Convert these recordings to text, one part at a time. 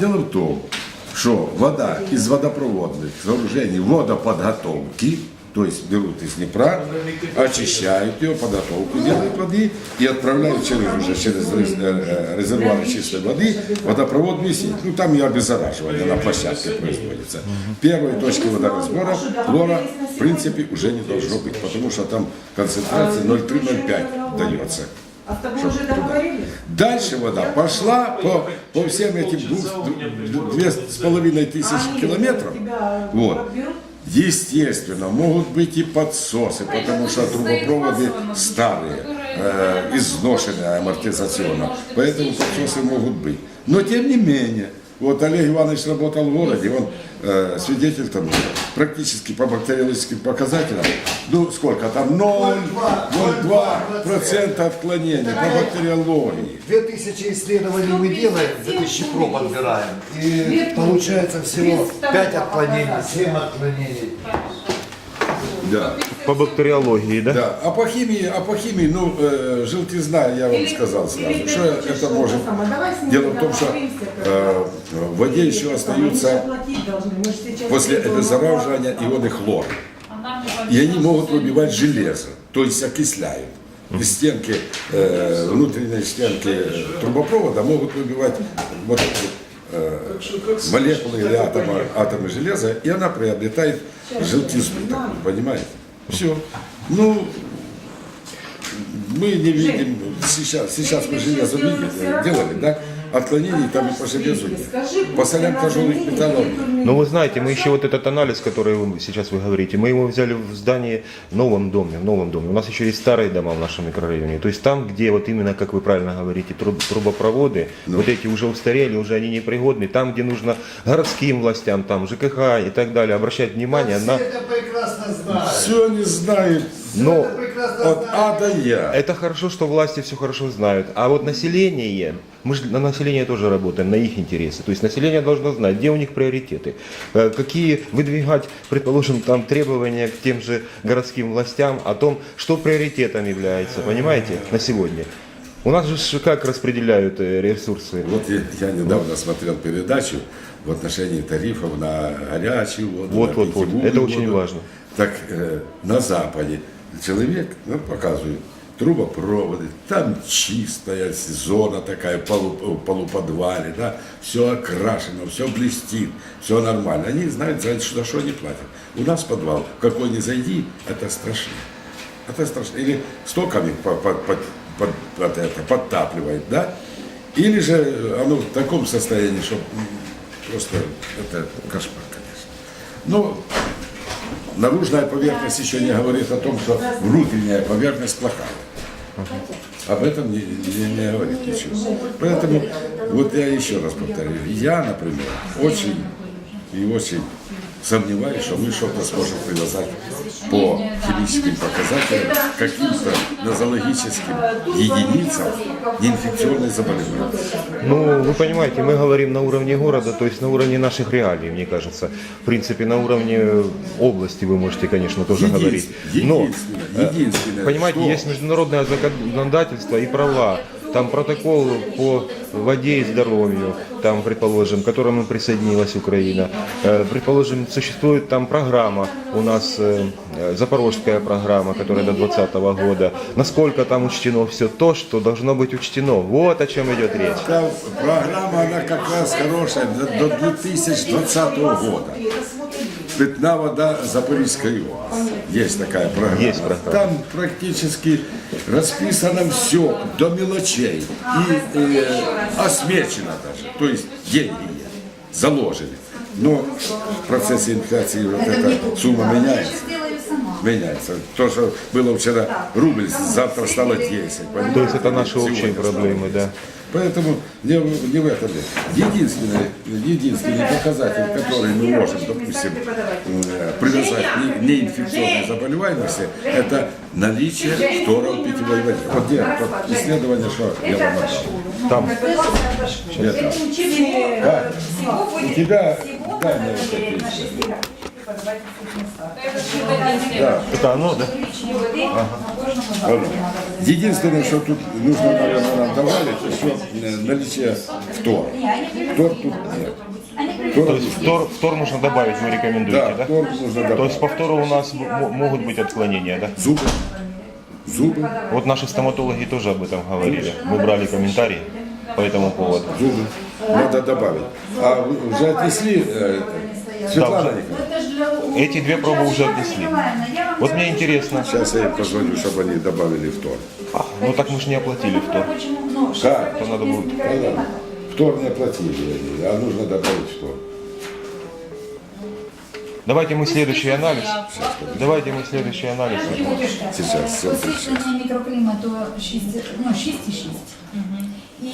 Дело в том, что вода из водопроводных сооружений водоподготовки, то есть берут из Днепра, очищают ее, подготовку делают воды и отправляют через, уже через рез- э, резервуары чистой воды водопроводную сеть. Ну там ее обеззараживание на площадке производится. Первой точки водоразбора хлора в принципе уже не должно быть, потому что там концентрация 0,3-0,5 дается. А с тобой уже договорились? Дальше вода пошла по, по всем этим двух, две с половиной тысячи Они километров. Вот. Естественно, могут быть и подсосы, потому что трубопроводы старые, э, изношенные амортизационно. Поэтому подсосы могут быть. Но тем не менее, вот Олег Иванович работал в городе, он э, свидетель тому, практически по бактериологическим показателям, ну сколько там, 0,02% отклонений по бактериологии. 2000 исследований мы делаем, 2000 проб отбираем. И получается всего 5 отклонений, 7 отклонений. Да. По бактериологии, да? Да, а по химии, а по химии, ну, э, желтизна, я вам сказал сразу, что это может... Дело в том, что э, в воде еще остаются после обеззараживания ионы хлора. И они могут выбивать железо, то есть окисляют. И стенки, э, внутренние стенки трубопровода могут выбивать вот эти э, молекулы или атомы, атомы железа, и она приобретает желтизну понимаете? Все. Ну, мы не видим, сейчас, сейчас мы железо видели, делали, да? Отклонений там и по железу нет. По солям тяжелых металлов нет. Но вы знаете, мы еще вот этот анализ, который вы, сейчас вы говорите, мы его взяли в здании в новом доме, в новом доме. У нас еще есть старые дома в нашем микрорайоне. То есть там, где вот именно, как вы правильно говорите, труб- трубопроводы, вот эти уже устарели, уже они непригодны. Там, где нужно городским властям, там ЖКХ и так далее, обращать внимание на... прекрасно знают. Все не знают Но Это прекрасно от А до Я. это хорошо, что власти все хорошо знают. А вот население, мы же на население тоже работаем, на их интересы. То есть население должно знать, где у них приоритеты, э, какие выдвигать, предположим, там требования к тем же городским властям о том, что приоритетом является, понимаете, на сегодня. У нас же как распределяют э, ресурсы. Вот я, я недавно смотрел передачу в отношении тарифов на горячую воду, Вот, на вот, вот. Это очень воду. важно. Так э, на Западе человек, ну, показывают, трубопроводы, там чистая зона такая, полу, полуподвале, да, все окрашено, все блестит, все нормально. Они знают, за что, что они платят. У нас подвал, в какой не зайди, это страшно. Это страшно. Или стоками по- по- под- под- под это, подтапливает, да? Или же оно в таком состоянии, что просто это кошмар, конечно. Но наружная поверхность еще не говорит о том, что внутренняя поверхность плохая. Об этом не, не- не говорит ничего. Поэтому, вот я еще раз повторю, я, например, очень и очень сомневаюсь, что мы что-то сможем привязать по химическим показателям каким-то нозологическим единицам неинфекционных заболеваний. Ну, вы понимаете, мы говорим на уровне города, то есть на уровне наших реалий, мне кажется. В принципе, на уровне области вы можете, конечно, тоже Единственное, говорить. Но, единственное, э, единственное, понимаете, что- есть международное законодательство и права. Там протокол по воде и здоровью, там, предположим, к которому присоединилась Украина. Э, Предположим, существует там программа у нас, э, запорожская программа, которая до 2020 года. Насколько там учтено все то, что должно быть учтено. Вот о чем идет речь. Та программа, она как раз хорошая до, до 2020 года. Питна вода Запорізької области. Есть такая программа. Есть программа. Там практически расписано все до мелочей. И э, осмечено даже. То есть деньги есть, заложены. Но в процессе инфляции вот эта сумма меняется. Меняется. То, что было вчера рубль, завтра стало 10. понимаете? То есть это наши общие проблемы, 10. да. Поэтому не, в- не в этом дело. Единственный, единственный показатель, который мы можем, допустим, э, привязать к не- неинфекционной заболеваемости, это наличие фтора в питьевой воде. Вот где то исследование, что я вам отдал. Там. Это. Да. У тебя, дай Да. Это оно, да? Вот. Единственное, что тут нужно, наверное, нам добавить, еще э, наличие фтор. Фтор тут нет. То Фтор, есть втор, втор нужно добавить, вы рекомендуете, да, да? фтор нужно То есть добавить. по втору у нас могут быть отклонения, да? Зубы. Зубы. Вот наши стоматологи тоже об этом говорили. Мы брали комментарии по этому поводу. Зубы. Надо добавить. А вы уже отнесли, э, Светлана Да, Николаевна? Эти две пробы уже отнесли. Вот мне интересно. Сейчас я им позвоню, чтобы они добавили фтор. А, ну так мы же не оплатили втор. Как? То надо будет. Понятно. Фтор не оплатили, они, а нужно добавить фтор. Давайте мы следующий анализ. Давайте мы следующий анализ. Сейчас, Якщо сейчас. посилення мікроклімату 6, ну, 6,6. І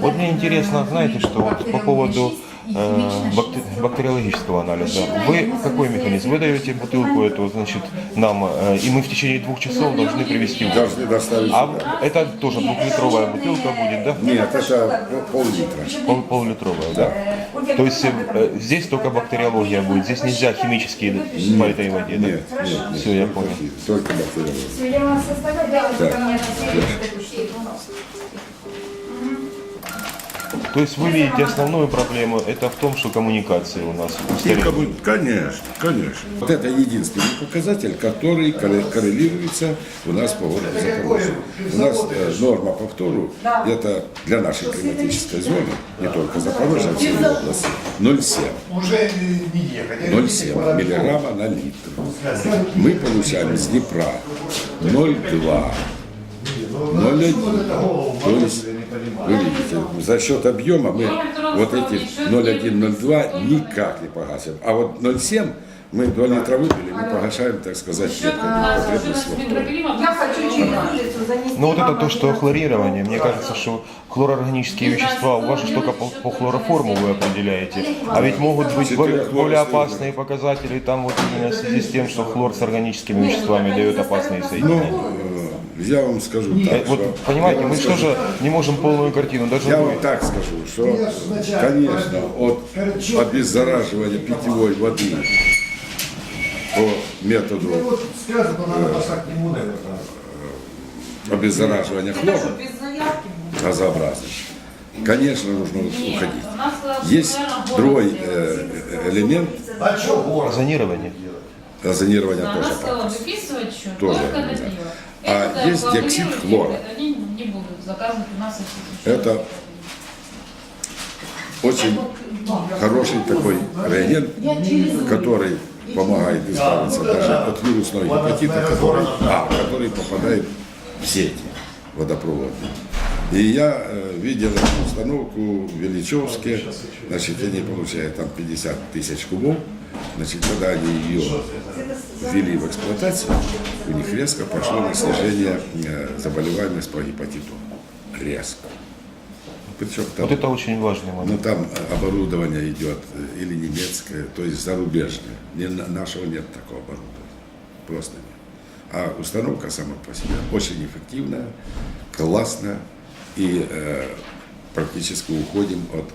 Вот мне интересно, знаете, что вот по поводу э, бакте- бактериологического анализа. Вы какой механизм? Вы даете бутылку эту, значит, нам, э, и мы в течение двух часов должны привезти. в Должны доставить А сюда. это тоже двухлитровая бутылка будет, да? Нет, это пол- пол-литра. Пол, пол-литровая, да? То есть э, здесь только бактериология будет, здесь нельзя химические по этой воде, да? Нет, нет, нет. Все, я понял. Только бактериология. я То есть вы видите основную проблему, это в том, что коммуникации у нас устарели. Конечно, конечно. Вот это единственный показатель, который корре- коррелируется у нас по городу Запорожье. У нас э, норма по повтору, это для нашей климатической зоны, не только Запорожья, а всей области, 0,7. Уже не ехать. 0,7 миллиграмма на литр. Мы получаем из Днепра 0,2. 0,1. То есть, вы видите, за счет объема мы вот эти 0,1-0,2 никак не погасим. А вот 0,7 мы 2 литра выпили, мы погашаем, так сказать. Я хочу через улицу занести. Ну вот это то, что хлорирование, мне кажется, что хлорорганические вещества у вас же только по, по хлороформу вы определяете. А ведь могут быть более, более опасные показатели, там вот именно в связи с тем, что хлор с органическими веществами дает опасные Ну, соединения. Э, я вам скажу Э, так, Вот что... понимаете, я вам мы скажу тоже не можем полную картину, даже Я вы. вам так скажу, что, конечно, от обеззараживания питьевой воды по методу к нему, наверное. обеззараживания хлора газообразных, конечно, нужно уходить. Есть другой э, элемент А что город? Зонирование. озонирования Она тоже. Тоже, А Это есть диоксид хлора. это Они не будут заказывать у нас эти счета. Это очень хороший такой реагент, который помогает избавиться даже от вирусного гепатита, который, а, который попадает в сети водопроводные. И я э, видел эту установку в Величевске, значит, они получают там 50 тысяч кубов, значит, когда они ее ввели в эксплуатацию, у них резко пошло на снижение э, заболеваемости по гепатиту. Резко. Причем там Вот это очень важный момент. ну там оборудование идет э, или немецкое, то есть зарубежное. Не, на- нашего нет такого оборудования. Просто нет. А установка сама по себе очень эффективная, классная. И э, практически уходим от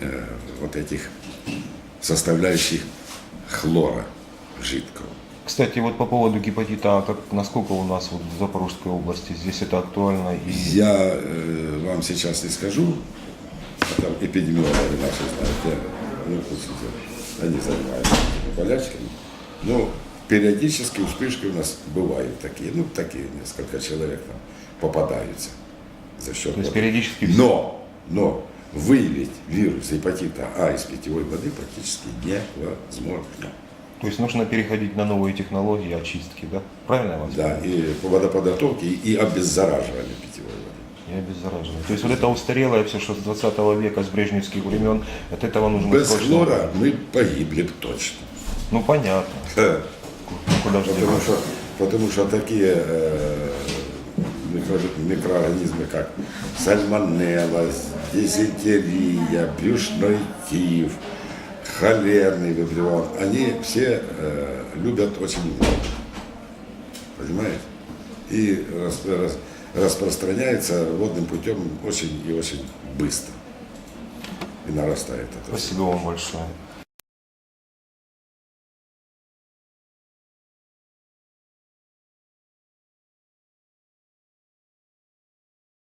э, вот этих составляющих хлора жидкого. Кстати, вот по поводу гепатита, а как, насколько у нас вот в Запорожской области здесь это актуально и Я э, вам сейчас не скажу, а там эпидемиологи наши знают, я, ну, они занимаются болячками. Но периодически вспышки у нас бывают такие, ну, такие несколько человек там попадаются за счет... То есть воды. периодически- Но, но выявить вирус гепатита А из питьевой воды практически невозможно. То есть нужно переходить на новые технологии очистки, да? Правильно я вас Да, и по водоподготовке, и обеззараживания питьевой воды. Я обеззараженный. То есть вот это устарелое все, что с 20 века, с брежневских времен, от этого нужно Без срочно- хлора мы погибли точно. Ну понятно. Ну, куда же Потому что, потому что такие э, микроорганизмы, как сальмонелла, дизентерия, брюшной тиф, холерный вибрион, они все э, любят очень воду. Понимаете? И рас- рас- распространяется водным путем очень и очень быстро. И нарастает это. Спасибо вам большое.